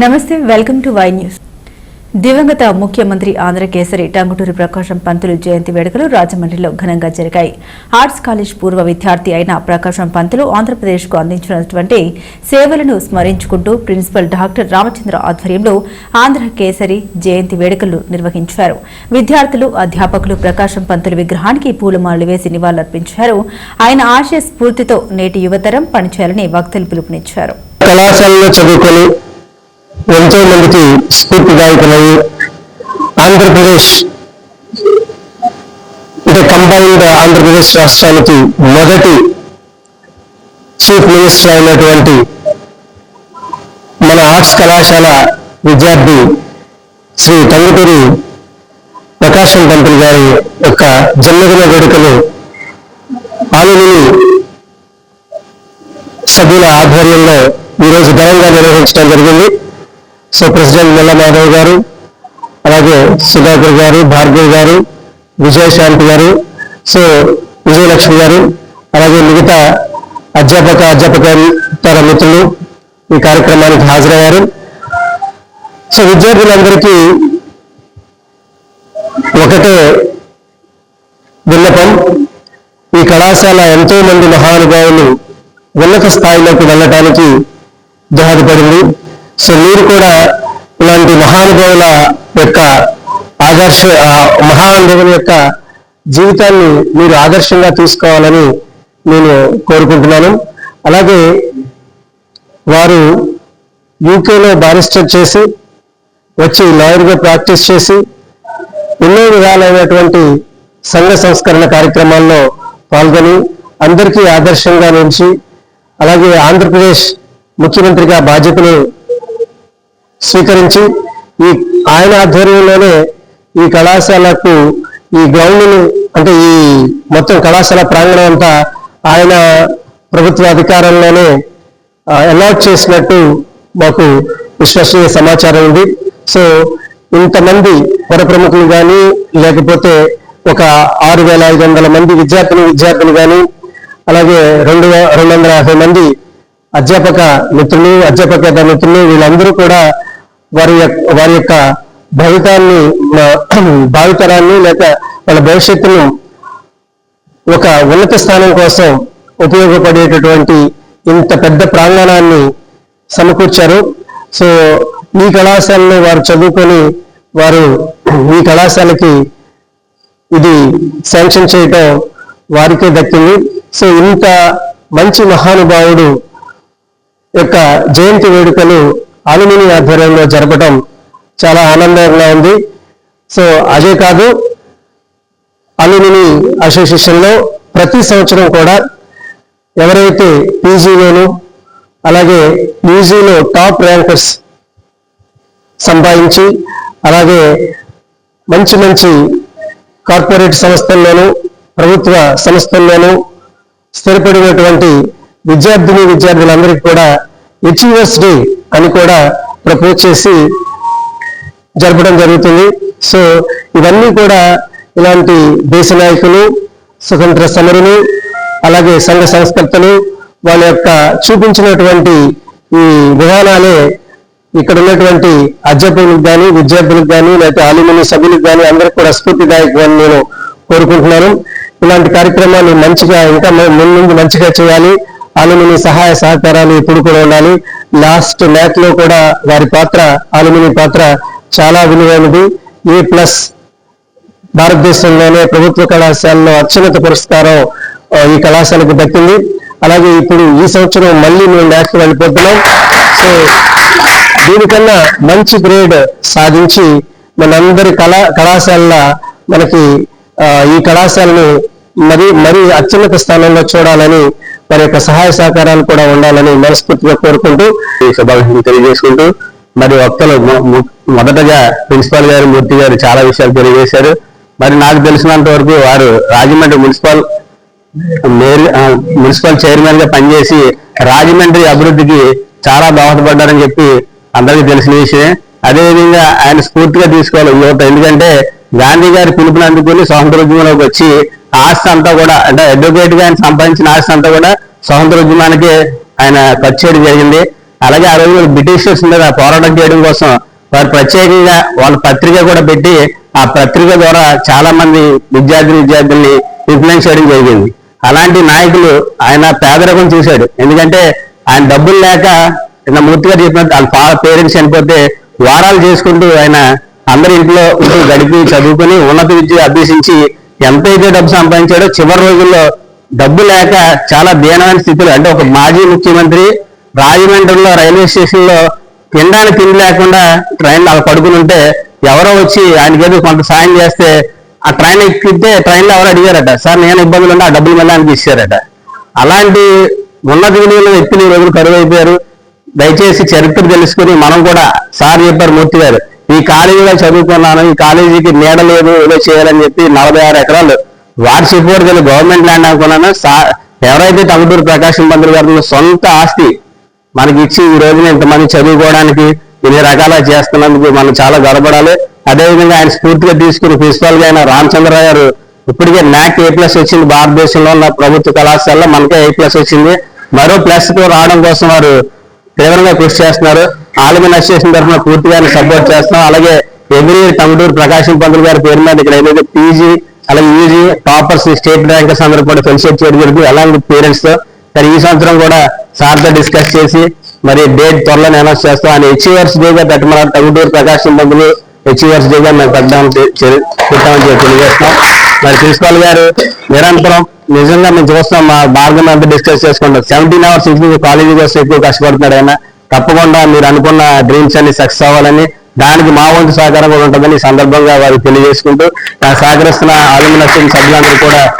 నమస్తే welcome to Y news. దివంగత ముఖ్యమంత్రి ఆంధ్రకేసరి టంగుటూరి ప్రకాశం పంతులు జయంతి వేడుకలు రాజమండ్రిలో ఘనంగా జరిగాయి. ఆర్ట్స్ కాలేజ్ పూర్వ విద్యార్థి అయిన ప్రకాశం పంతులు ఆంధ్రప్రదేశ్కు అందించినటువంటి సేవలను స్మరించుకుంటూ ప్రిన్సిపల్ డాక్టర్ రామచంద్ర ఆధ్వర్యంలో ఆంధ్ర కేసరి జయంతి వేడుకలు నిర్వహించారు. విద్యార్థులు అధ్యాపకులు ప్రకాశం పంతులు విగ్రహానికి పూలమాలలు వేసి నివాళులర్పించారు. ఆయన ఆశయ స్ఫూర్తితో నేటి యువతరం పనిచేయాలని వక్తలు పిలుపునిచ్చారు. కళాశాలలో చదువుకొని ఎంతో మందికి స్ఫూర్తిదాయకమై ఆంధ్రప్రదేశ్ అంటే కంబైన్డ్ ఆంధ్రప్రదేశ్ రాష్ట్రానికి మొదటి చీఫ్ మినిస్టర్ అయినటువంటి మన ఆర్ట్స్ కళాశాల విద్యార్థి శ్రీ టంగుటూరి ప్రకాశం పంతులు గారి యొక్క జన్మదిన వేడుకలు ఆలయని సభ్యుల ఆధ్వర్యంలో ఈరోజు ఘనంగా నిర్వహించడం జరిగింది. సో ప్రెసిడెంట్ మెల్ల మాధవ్ గారు అలాగే సుధాకర్ గారు భార్గవ్ గారు విజయశాంతి గారు సో విజయలక్ష్మి గారు అలాగే మిగతా అధ్యాపక అధ్యాపకేతర మిత్రులు ఈ కార్యక్రమానికి హాజరయ్యారు. సో విద్యార్థులందరికీ ఒకటే విన్నపం ఈ కళాశాల ఎంతో మంది మహానుభావులు ఉన్నత స్థాయిలోకి వెళ్ళటానికి దోహదపడింది. సో మీరు కూడా ఇలాంటి మహానుభావుల యొక్క ఆదర్శ ఆ మహానుభావుల యొక్క జీవితాన్ని మీరు ఆదర్శంగా తీసుకోవాలని నేను కోరుకుంటున్నాను. అలాగే వారు యూకేలో బారిస్టర్ చేసి వచ్చి లాయర్గా ప్రాక్టీస్ చేసి ఎన్నో విధాలైనటువంటి సంఘ సంస్కరణ కార్యక్రమాల్లో పాల్గొని అందరికీ ఆదర్శంగా నిలిచి అలాగే ఆంధ్రప్రదేశ్ ముఖ్యమంత్రిగా బాధ్యతలు స్వీకరించి. ఈ ఆయన ఆధ్వర్యంలోనే ఈ కళాశాలకు ఈ గ్రౌండ్ను అంటే ఈ మొత్తం కళాశాల ప్రాంగణం అంతా ఆయన ప్రభుత్వ అధికారంలోనే అలాట్ చేసినట్టు మాకు విశ్వసనీయ సమాచారం ఉంది. సో ఇంతమంది పుర ప్రముఖులు కానీ లేకపోతే ఒక ఆరు వేల ఐదు వందల మంది విద్యార్థులు విద్యార్థులు కానీ అలాగే రెండు రెండు వందల యాభై మంది అధ్యాపక మిత్రులు అధ్యాపకేతర మిత్రులు వీళ్ళందరూ కూడా వారి యొక్క వారి యొక్క భవితాన్ని భావితరాన్ని లేక వాళ్ళ భవిష్యత్తును ఒక ఉన్నత స్థానం కోసం ఉపయోగపడేటటువంటి ఇంత పెద్ద ప్రాంగణాన్ని సమకూర్చారు. సో ఈ కళాశాలలో వారు చదువుకొని వారు ఈ కళాశాలకి ఇది శాంక్షన్ చేయటం వారికే దక్కింది. సో ఇంత మంచి మహానుభావుడు యొక్క జయంతి వేడుకలు అలుమిని ఆధ్వర్యంలో జరపడం చాలా ఆనందంగా ఉంది. సో అదే కాదు అలుమిని అసోసియేషన్లో ప్రతి సంవత్సరం కూడా ఎవరైతే పీజీలోను అలాగే యూజీలో టాప్ ర్యాంకర్స్ సంపాదించి అలాగే మంచి మంచి కార్పొరేట్ సంస్థల్లోనూ ప్రభుత్వ సంస్థల్లోనూ స్థిరపడినటువంటి విద్యార్థిని విద్యార్థులందరికీ కూడా అచీవర్స్ డే అని కూడా ప్రపోజ్ చేసి జరపడం జరుగుతుంది. సో ఇవన్నీ కూడా ఇలాంటి దేశ నాయకులు స్వతంత్ర సమరులు అలాగే సంఘ సంస్కర్తలు వాళ్ళ యొక్క చూపించినటువంటి ఈ విధానాలే ఇక్కడ ఉన్నటువంటి అధ్యాపకులకు కానీ విద్యార్థులకు కానీ లేకపోతే ఆలిమిని సభ్యులకు కానీ అందరికి కూడా స్ఫూర్తిదాయకమని నేను కోరుకుంటున్నాను. ఇలాంటి కార్యక్రమాలు మంచిగా ఇంకా ముందు మంచిగా చేయాలి. అలుమిని సహాయ సహకారాలు ఎప్పుడు కూడా ఉండాలి. లాస్ట్ మ్యాచ్లో కూడా వారి పాత్ర అలుమిని పాత్ర చాలా విలువైనది. ఏ ప్లస్ భారతదేశంలోనే ప్రభుత్వ కళాశాలలో అత్యున్నత పురస్కారం ఈ కళాశాలకు దక్కింది. అలాగే ఇప్పుడు ఈ సంవత్సరం మళ్ళీ మేము న్యాక్ వెళ్ళిపోతున్నాం. సో దీనికన్నా మంచి గ్రేడ్ సాధించి మనందరి కళా కళాశాల మనకి ఈ కళాశాలను మరి మరి అత్యున్నత స్థానంలో చూడాలని వారి యొక్క సహాయ సహకారాలు కూడా ఉండాలని మనస్ఫూర్తిగా కోరుకుంటూ ఈ శుభాకాంక్షలు తెలియజేసుకుంటూ మరి వక్తలు మొదటగా ప్రిన్సిపాల్ గారు మూర్తి గారు చాలా విషయాలు తెలియజేశారు. మరి నాకు తెలిసినంత వరకు వారు రాజమండ్రి మున్సిపల్ మేయర్ మున్సిపల్ చైర్మన్గా పనిచేసి రాజమండ్రి అభివృద్ధికి చాలా దోహదపడ్డారని చెప్పి అందరికీ తెలిసిన విషయమే. అదేవిధంగా ఆయన స్ఫూర్తిగా తీసుకోవాలి యువత ఎందుకంటే గాంధీ గారి పిలుపుని అందుకుని స్వాతంత్రోద్యమంలోకి వచ్చి ఆస్తి అంతా కూడా అంటే అడ్వకేట్గా ఆయన సంపాదించిన ఆస్తి అంతా కూడా స్వతంత్ర ఉద్యమానికి ఆయన ఖర్చు చేయడం జరిగింది. అలాగే ఆ రోజు బ్రిటిషర్స్ మీద పోరాటం చేయడం కోసం వారు ప్రత్యేకంగా వాళ్ళ పత్రిక కూడా పెట్టి ఆ పత్రిక ద్వారా చాలా మంది విద్యార్థి విద్యార్థుల్ని ఇన్ఫ్లుయెన్స్ చేయడం జరిగింది. అలాంటి నాయకులు ఆయన పేదరికం చూశాడు. ఎందుకంటే ఆయన డబ్బులు లేక నిన్న మూర్తి గారు చెప్పినట్టు వాళ్ళ పేరెంట్స్ చనిపోతే వారాలు చేసుకుంటూ ఆయన అందరి ఇంట్లో గడిపి చదువుకుని ఉన్నత విద్య అభ్యసించి ఎంతైతే డబ్బు సంపాదించాడో చివరి రోజుల్లో డబ్బు లేక చాలా దీనమైన స్థితిలో అంటే ఒక మాజీ ముఖ్యమంత్రి రాజమండ్రిలో రైల్వే స్టేషన్లో తినడానికి తిండి లేకుండా ట్రైన్ అలా పడుకుని ఉంటే ఎవరో వచ్చి ఆయనకి ఏదో కొంత సాయం చేస్తే ఆ ట్రైన్ ఎక్కితే ట్రైన్లో ఎవరు అడిగారట సార్ నేను ఇబ్బందులు ఉంటే ఆ డబ్బులు మళ్ళీ ఆయనకి ఇచ్చారట. అలాంటి ఉన్నత విలువల వ్యక్తులు ఈ రోజులు కరువు అయిపోయారు దయచేసి చరిత్ర తెలుసుకుని మనం కూడా సార్ చెప్పారు మూర్తి గారు. ఈ కాలేజీలో చదువుకున్నాను ఈ కాలేజీకి నీడ లేదు ఏదో చేయాలని చెప్పి నలభై ఆరు ఎకరాలు వారు చెప్పకూడదు గవర్నమెంట్ ల్యాండ్ అనుకున్నాను. సా- ఎవరైతే తగుటూరు ప్రకాశం పంతులు గారు సొంత ఆస్తి మనకి ఇచ్చి ఈ రోజున ఇంతమంది చదువుకోవడానికి ఇన్ని రకాల చేస్తున్నందుకు మనం చాలా గర్వపడాలి. అదేవిధంగా ఆయన స్ఫూర్తిగా తీసుకుని ప్రిన్సిపాల్గా ఆయన రామచంద్రరావు గారు ఇప్పటికే నాక్ ఏ ప్లస్ వచ్చింది. భారతదేశంలో ఉన్న ప్రభుత్వ కళాశాలలో మనకే ఏ ప్లస్ వచ్చింది. మరో ప్లస్ రావడం కోసం వారు తీవ్రంగా కృషి చేస్తున్నారు. ఆలమన్ అసోసియేషన్ తరఫున పూర్తిగా సపోర్ట్ చేస్తున్నాం. అలాగే ఎవ్రీ టంగుటూరు ప్రకాశం పంతులు గారి పేరు మీద ఇక్కడ ఏదైతే పీజీ అలాగే యూజీ టాపర్స్ స్టేట్ ర్యాంకర్స్ అందరూ కూడా ఫెలిసిట్ చేయడం జరిగింది అలాగే పేరెంట్స్తో మరి ఈ సంవత్సరం కూడా సార్తో డిస్కస్ చేసి మరి డేట్ త్వరలో అనౌన్స్ చేస్తాం. ఆయన హెచ్ఈవర్స్ డేగా పెట్టమన్నారు. టంగుటూరు ప్రకాశం పంతులు హెచ్ఈవర్స్ డేగా మేము పెట్టడానికి పెట్టామని చెప్పి తెలియజేస్తున్నాం. మరి ప్రిన్సిపాల్ గారు నిరంతరం నిజంగా మేము చూస్తాం. మా భాగం అంతా డిస్కస్ చేసుకుంటాం. సెవెంటీన్ అవర్స్ ఇంటి కాలేజీకి వస్తే ఎక్కువ కష్టపడుతున్నాడు ఆయన. తప్పకుండా మీరు అనుకున్న డ్రీమ్స్ అన్ని సక్సెస్ అవ్వాలని దానికి మా వంతు సహకారం కూడా ఉంటుందని ఈ సందర్భంగా వారికి తెలియజేసుకుంటూ సహకరిస్తున్న ఆలిమిన్ సభ్యులందరూ కూడా